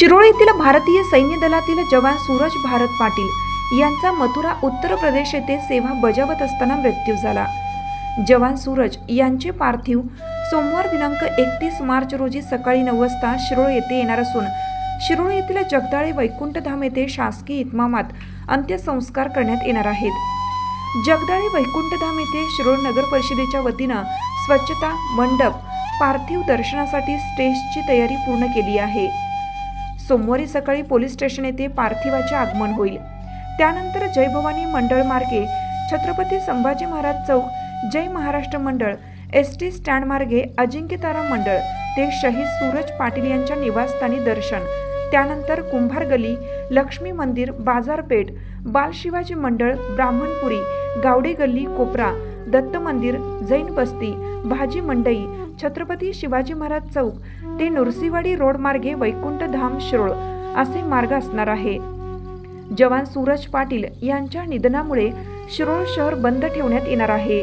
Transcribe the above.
शिरोळ येथील भारतीय सैन्य दलातील जवान सूरज भारत पाटील यांचा मथुरा उत्तर प्रदेश येथे सेवा बजावत असताना मृत्यू झाला. जवान सूरज यांचे पार्थिव सोमवार दिनांक एकतीस मार्च रोजी सकाळी नऊ वाजता शिरोळ येथे येणार असून शिरोळ येथील जगदाळे वैकुंठधाम येथे शासकीय इतमामात अंत्यसंस्कार करण्यात येणार आहेत. जगदाळे वैकुंठधाम येथे शिरोळ नगर परिषदेच्या वतीनं स्वच्छता मंडप पार्थिव दर्शनासाठी स्टेजची तयारी पूर्ण केली आहे. सोमवारी सकाळी पोलीस स्टेशन येथे पार्थिवाचे आगमन होईल. त्यानंतर जय भवानी मंडळ मार्गे छत्रपती संभाजी महाराज चौक जय महाराष्ट्र मंडळ एस टी स्टँड मार्गे अजिंक्यतारा मंडळ ते शहीद सूरज पाटील यांच्या निवासस्थानी दर्शन. त्यानंतर कुंभार गली लक्ष्मी मंदिर बाजारपेठ बाल शिवाजी मंडळ ब्राह्मणपुरी गावडे गल्ली कोपरा दत्त मंदिर जैन बस्ती भाजी मंडई छत्रपती शिवाजी महाराज चौक ते नुरसीवाडी रोड मार्गे वैकुंठ धाम शिरोळ असे मार्ग असणार आहे. जवान सूरज पाटील यांच्या निधनामुळे शिरोळ शहर बंद ठेवण्यात येणार आहे.